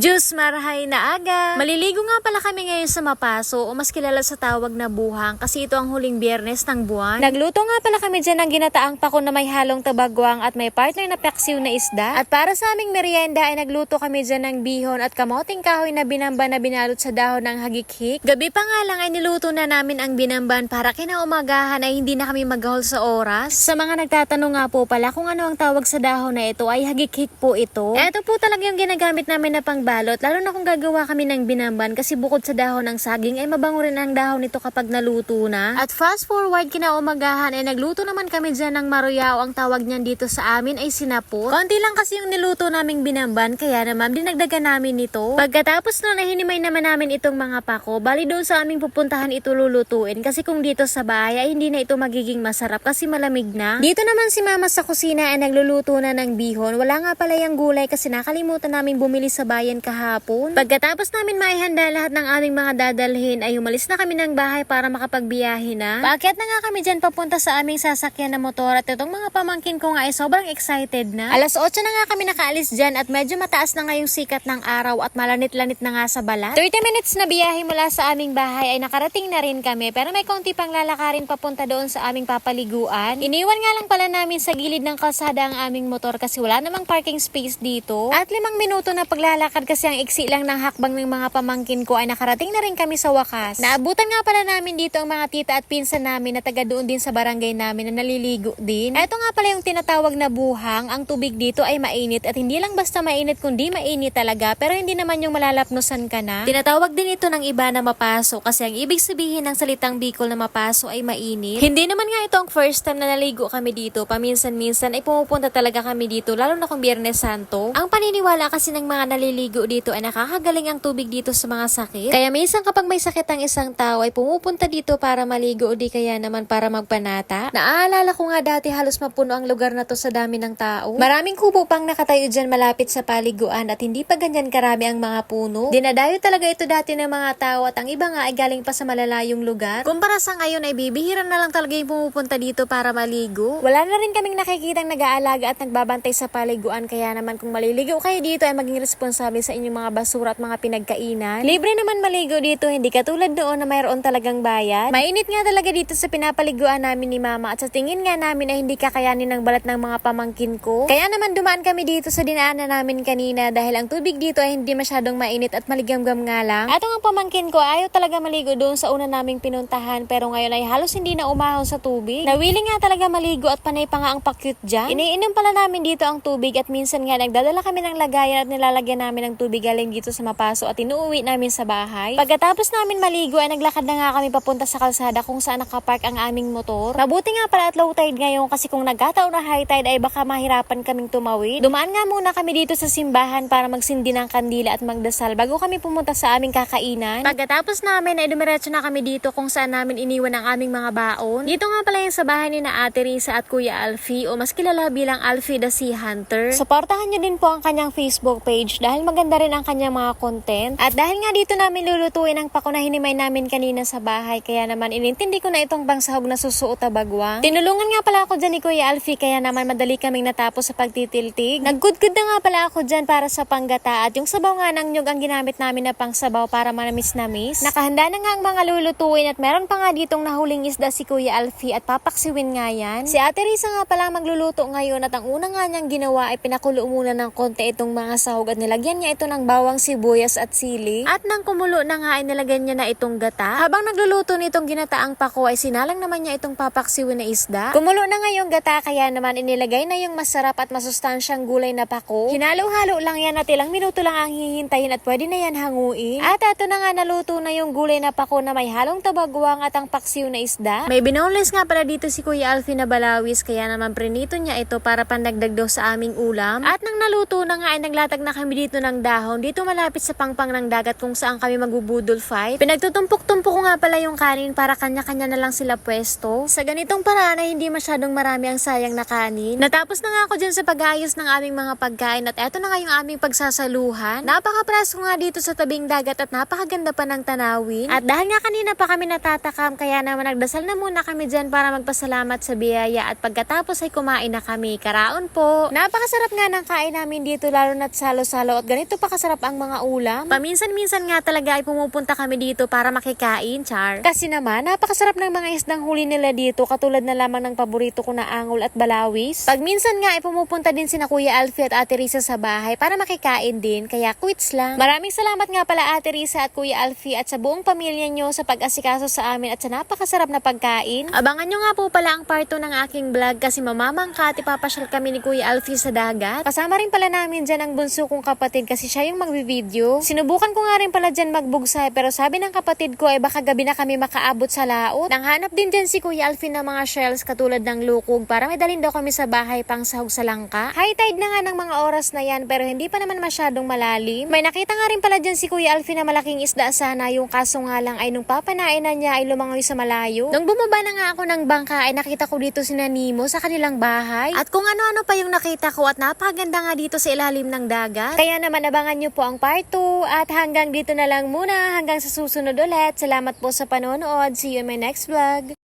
Diyos marhay na aga! Maliligo nga pala kami ngayon sa Mapaso o mas kilala sa tawag na buhang kasi ito ang huling biyernes ng buwan. Nagluto nga pala kami dyan ng ginataang pako na may halong tabagwang at may partner na paksiw na isda. At para sa aming merienda ay nagluto kami dyan ng bihon at kamoting kahoy na binamba na binalot sa dahon ng hagikhik. Gabi pa nga lang ay niluto na namin ang binamban para kinaumagahan ay hindi na kami maghol sa oras. Sa mga nagtatanong nga po pala kung ano ang tawag sa dahon na ito ay hagikhik po ito. Ito po talaga yung ginagamit namin na pangbalot lalo na kung gagawa kami ng binamban kasi bukod sa dahon ng saging ay mabango rin ang dahon nito kapag naluto na. At fast forward kinaumagahan ay nagluto naman kami dyan ng maruyao ang tawag niyan dito sa amin ay sinapot. Konti lang kasi yung niluto naming binamban kaya naman dinagdagan namin nito. Pagkatapos nun ay hinimay naman namin itong mga pako bali doon sa aming pupuntahan ito lulutuin kasi kung dito sa bahay ay hindi na ito magiging masarap kasi malamig na. Dito naman si mama sa kusina ay nagluluto na ng bihon. Wala nga pala yung gulay kasi nakalimutan namin bumili sa bayan kahapon. Pagkatapos namin maihanda lahat ng aming mga dadalhin ay umalis na kami ng bahay para makapagbiyahe na. Paakyat na nga kami dyan papunta sa aming sasakyan na motor at itong mga pamangkin ko nga ay sobrang excited na. Alas 8 na nga kami nakaalis dyan at medyo mataas na nga yung sikat ng araw at malanit-lanit na nga sa balat. 30 minutes na biyahe mula sa aming bahay ay nakarating na rin kami pero may konti pang lalakarin papunta doon sa aming papaliguan. Iniwan nga lang pala namin sa gilid ng kalsada ang aming motor kasi wala namang parking space dito. At limang minuto na paglalakad kasi ang iksi lang ng hakbang ng mga pamangkin ko ay nakarating na rin kami sa wakas. Naabutan nga pala namin dito ang mga tita at pinsan namin na taga doon din sa barangay namin na naliligo din. Ito nga pala yung tinatawag na buhang. Ang tubig dito ay mainit at hindi lang basta mainit kundi mainit talaga pero hindi naman yung malalapnosan ka na. Tinatawag din ito ng iba na mapaso kasi ang ibig sabihin ng salitang Bicol na mapaso ay mainit. Hindi naman nga ito ang first time na naligo kami dito. Paminsan-minsan ay pumupunta talaga kami dito lalo na kung Biyernes Santo. Ang paniniwala kasi ng mga naliligo dito ay nakakagaling ang tubig dito sa mga sakit. Kaya minsan kapag may sakit ang isang tao ay pumupunta dito para maligo o di kaya naman para magpanata. Naaalala ko nga dati halos mapuno ang lugar na to sa dami ng tao. Maraming kubo pang nakatayo dyan malapit sa paliguan at hindi pa ganyan karami ang mga puno. Dinadayo talaga ito dati ng mga tao at ang iba nga ay galing pa sa malalayong lugar. Kumpara sa ngayon ay bibihira na lang talaga yung pumupunta dito para maligo. Wala na rin kaming nakikitang nag-aalaga at nagbabantay sa paliguan kaya naman kung maliligo kayo dito ay maging responsable sa inyong mga basura at mga pinagkainan. Libre naman maligo dito, hindi katulad doon na mayroon talagang bayad. Mainit nga talaga dito sa pinapaliguan namin ni mama at sa tingin nga namin ay hindi kakayanin ng balat ng mga pamangkin ko. Kaya naman dumaan kami dito sa dinaanan namin kanina dahil ang tubig dito ay hindi masyadong mainit at maligamgam nga lang. At ang pamangkin ko ayaw talaga maligo doon sa una naming pinuntahan pero ngayon ay halos hindi na umahon sa tubig. Nawili nga talaga maligo at panay pa nga ang pakyut dyan. Iniinom pala namin dito ang tubig at minsan nga nagdadala kami ng lagayan at nilalagyan namin ng tubig galing dito sa mapaso at inuuwi namin sa bahay. Pagkatapos namin maligo ay naglakad na nga kami papunta sa kalsada kung saan nakapark ang aming motor. Mabuti nga pala at low tide ngayon kasi kung nagkataon na high tide ay baka mahirapan kaming tumawid. Dumaan nga muna kami dito sa simbahan para magsindi ng kandila at magdasal bago kami pumunta sa aming kakainan. Pagkatapos namin ay dumiretso na kami dito kung saan namin iniwan ang aming mga baon. Dito nga pala yung sa bahay ni na Ate Risa at Kuya Alfie o mas kilala bilang Alfie the Sea Hunter. Suportahan niyo din po ang kanyang Facebook page dahil maganda rin ang kanyang mga content. At dahil nga dito namin lulutuin ang pako na hinimay namin kanina sa bahay kaya naman inintindi ko na itong bangsahog na susuot na bagwang. Tinulungan nga pala ako dyan ni Kuya Alfie kaya naman madali kaming natapos sa pagtitiltig. Naggood-good na nga pala ako dyan para sa panggata at yung sabaw nga ng nyug ang ginamit namin na pang sabaw para manamis-namis. Nakahanda na nga ang mga lulutuin at meron pa nga ditong nahuling isda si Kuya Alfie at papaksiwin nga yan. Si Ate Risa nga pala magluluto ngayon at ang una nga niyang ginawa ay pinakulo muna ng konti itong mga sahog at nilagyan niya ito ng bawang sibuyas at sili. At nang kumulo na nga ay nilagyan niya na itong gata. Habang nagluluto nitong ginataang pako ay sinalang naman niya itong papaksiwin na isda. Kumulo na nga yung gata kaya naman inilagay na yung masarap at masustansyang gulay na pako. Hinalo-halo lang yan at ilang minuto lang ang hihintayin at pwede na yan hanguin. At eto na nga naluto na yung gulay na pako na may halong tabagwang at ang paksiw na isda. May binoneless nga pala dito si Kuya Alfie na balawis kaya naman prinito niya ito para pandagdag daw sa aming ulam. At nang naluto na nga ay naglatag na kami dito ng dahon dito malapit sa pangpang ng dagat kung saan kami magbubudol fight. Pinagtutumpok-tumpok ko nga pala yung kanin para kanya-kanya na lang sila pwesto. Sa ganitong paraan ay hindi masyadong marami ang sayang na kanin. Natapos na nga ako dyan sa pag-ayos ng aming mga pagkain at eto na nga yung aming pagsasaluhan. Napaka-presko nga dito sa tabing dagat at napakaganda pa ng tanawin. At dahil nga kanina pa kami natatakam kaya naman nagdasal na muna kami dyan para magpasalamat sa biyaya at pagkatapos ay kumain na kami. Karaon po. Napakasarap nga ng kain namin dito lalo na't salo-salo at ganito ganito pa kasarap ang mga ulam. Paminsan-minsan nga talaga ay pumupunta kami dito para makikain, char. Kasi naman, napakasarap ng mga isdang huli nila dito katulad na lamang ng paborito ko na angol at balawis. Pag minsan nga ay pumupunta din sina Kuya Alfie at Ate Risa sa bahay para makikain din, kaya quits lang. Maraming salamat nga pala Ate Risa at Kuya Alfie at sa buong pamilya nyo sa pag-asikaso sa amin at sa napakasarap na pagkain. Abangan nyo nga po pala ang part 2 ng aking vlog kasi mamamangka at ipapasyal kami ni Kuya Alfie sa dagat. Kasama rin pala namin dyan ang bunso kong kapatid kasi siya yung magbibideo. Sinubukan ko nga rin pala dyan magbugsay pero sabi ng kapatid ko ay baka gabi na kami makaabot sa laot. Nanghanap din dyan si Kuya Alfie ng mga shells katulad ng lukog para may dalhin daw kami sa bahay pang sahog sa langka. High tide na nga ng mga oras na yan pero hindi pa naman masyadong malalim. May nakita nga rin pala dyan si Kuya Alfie na malaking isda sana yung kaso nga lang ay nung papanain na niya ay lumangoy sa malayo. Nung bumaba na nga ako ng bangka ay nakita ko dito si Nanimo sa kanilang bahay. At kung ano-ano pa yung nakita ko at napakaganda nga dito sa ilalim ng dagat. Kaya naman abangan nyo po ang part 2 at hanggang dito na lang muna hanggang sa susunod ulit. Salamat po sa panonood. See you in my next vlog.